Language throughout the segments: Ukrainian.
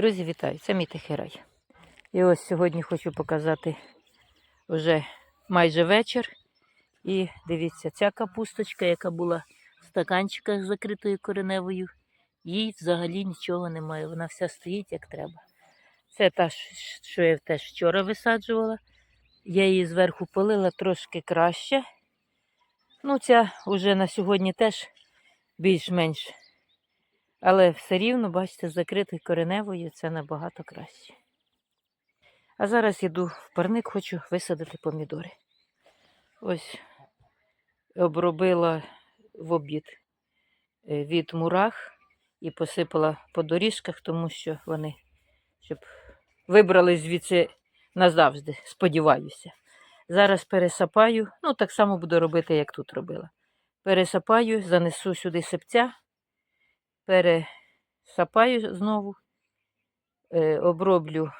Друзі, вітаю! Це мій тихий. І ось сьогодні хочу показати вже майже вечір. І дивіться, ця капусточка, яка була в стаканчиках закритою кореневою, їй взагалі нічого немає. Вона вся стоїть як треба. Це та, що я теж вчора висаджувала. Я її зверху полила трошки краще. Ну, ця вже на сьогодні теж більш-менш але все рівно, бачите, з закритою кореневою це набагато краще. А зараз йду в парник, хочу висадити помідори. Ось обробила в обід е, від мурах і посипала по доріжках, тому що вони щоб вибрали звідси назавжди, сподіваюся. Зараз пересапаю, ну так само буду робити, як тут робила. Пересапаю, занесу сюди сипця пересапаю знову, е, оброблю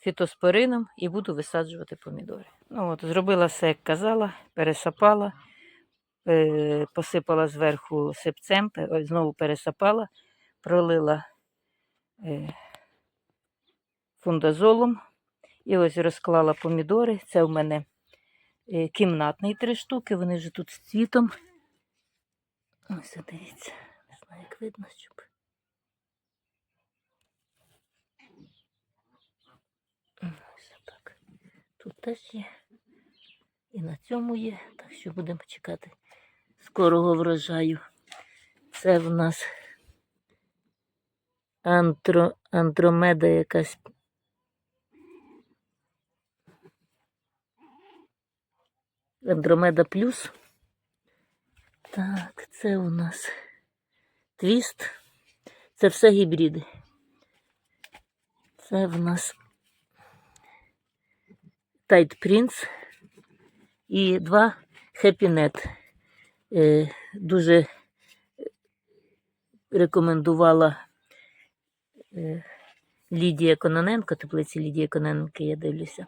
фітоспорином і буду висаджувати помідори. Ну от, Зробила все, як казала, пересапала, е, посипала зверху сипцем, знову пересапала, пролила е, фундазолом і ось розклала помідори. Це в мене кімнатний три штуки, вони вже тут з цвітом. Ось дивіться. Знаю, як видно, щоб. Ось так. Тут теж є. І на цьому є. Так що будемо чекати скорого врожаю. Це в нас антро, андромеда якась. Андромеда плюс. Так, це у нас твіст. Це все гібриди. Це в нас Тайт Принц і два Хеппінет. Дуже рекомендувала е, Лідія Кононенко, теплиці Лідії Кононенко, я дивлюся.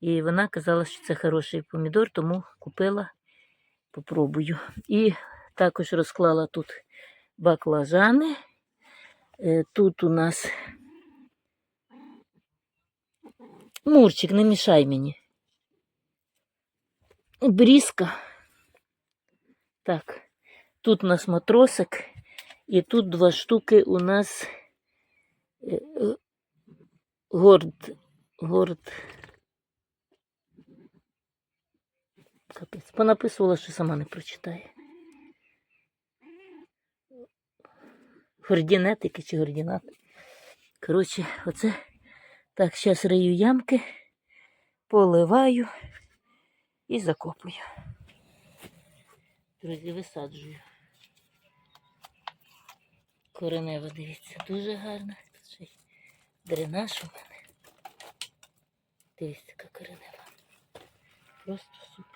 І вона казала, що це хороший помідор, тому купила, попробую. І також розклала тут баклажани. Е, Тут у нас Мурчик, не мішай мені. Брізка. Так, тут у нас матросик, і тут два штуки у нас е, е, горд. Горд. Капець. Понаписувала, що сама не прочитає. Гордінетики чи гордінати. Коротше, оце так, зараз рию ямки, поливаю і закопую. Друзі, висаджую. Коренева, дивіться, дуже гарна. Дренаж у мене. Дивіться, яка коренева. Просто супер.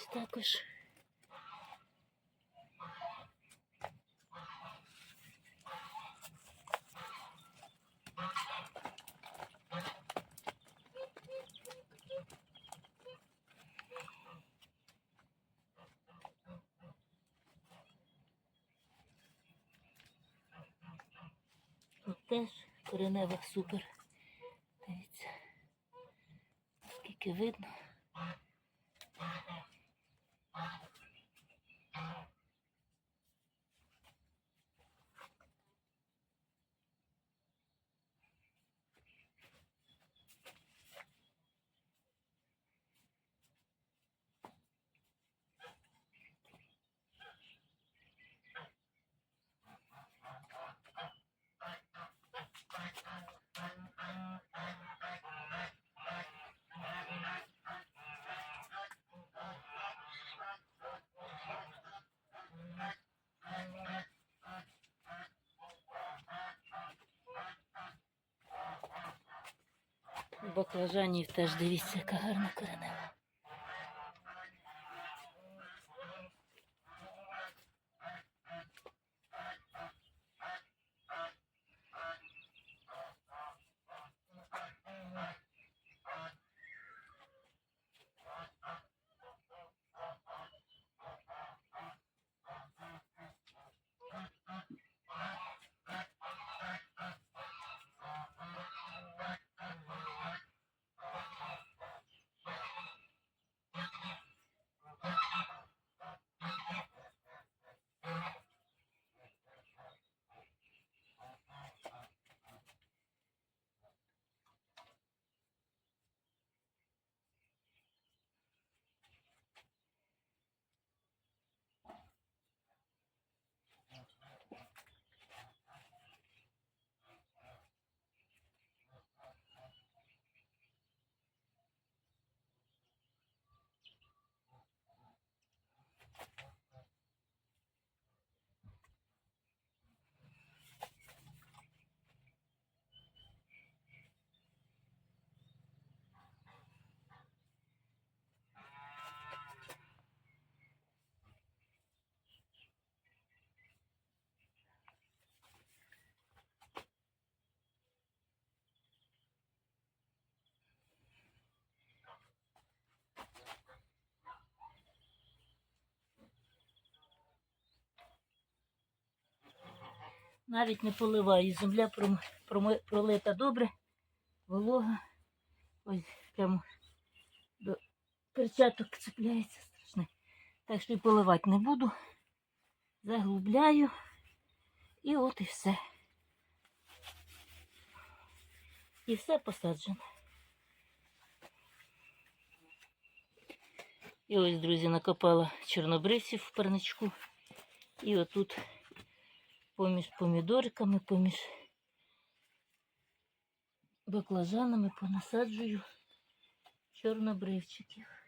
Ось також. Тут теж коренева супер. Дивіться, скільки видно. Баклажанів теж дивіться, яка гарна коренева. Навіть не поливаю. Земля пролита добре, волога. Ось прямо до перчаток цепляється страшне. Так що і поливати не буду. Заглубляю. І от і все. І все посаджено. І ось, друзі, накопала чорнобривців в парничку. І отут поміж помідориками, поміж баклажанами понасаджую чорнобривчиків.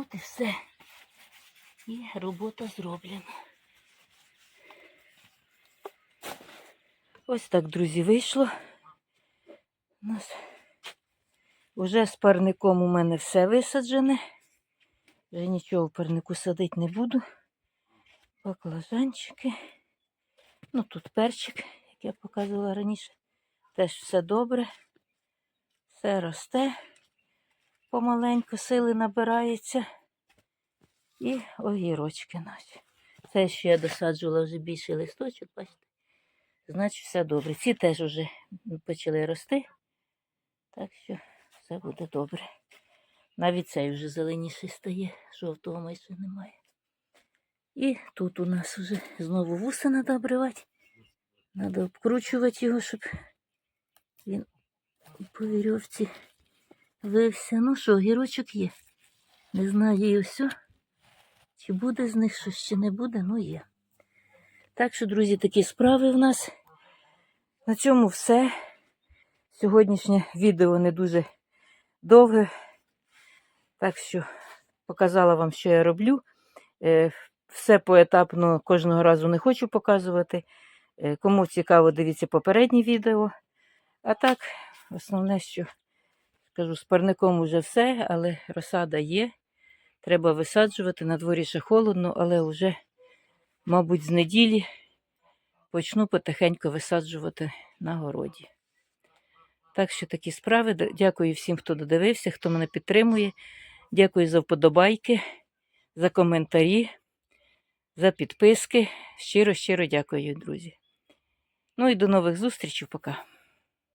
От і все. І робота зроблена. Ось так, друзі, вийшло. У нас вже з парником у мене все висаджене. Вже нічого в парнику садити не буду. Баклажанчики. Ну, тут перчик, як я показувала раніше. Теж все добре. Все росте. Помаленьку сили набирається. І огірочки наші. Це ще я досаджувала вже більший листочок, бачите. Значить, все добре. Ці теж вже почали рости. Так що все буде добре. Навіть цей вже зеленіший стає, жовтого майже немає. І тут у нас вже знову вуса треба обривати. Треба обкручувати його, щоб він по вірьовці вився. Ну що, гірочок є. Не знаю і все. Чи буде з них щось, чи не буде, ну є. Так що, друзі, такі справи в нас. На цьому все. Сьогоднішнє відео не дуже довге. Так що показала вам, що я роблю. Е, Все поетапно кожного разу не хочу показувати. Е, Кому цікаво, дивіться попереднє відео. А так, основне, що скажу, з парником уже все, але розсада є. Треба висаджувати. На дворі ще холодно, але вже, мабуть, з неділі почну потихеньку висаджувати на городі. Так що такі справи. Дякую всім, хто додивився, хто мене підтримує. Дякую за вподобайки, за коментарі, за підписки. Щиро, щиро дякую, друзі. Ну і до нових зустрічей. Пока.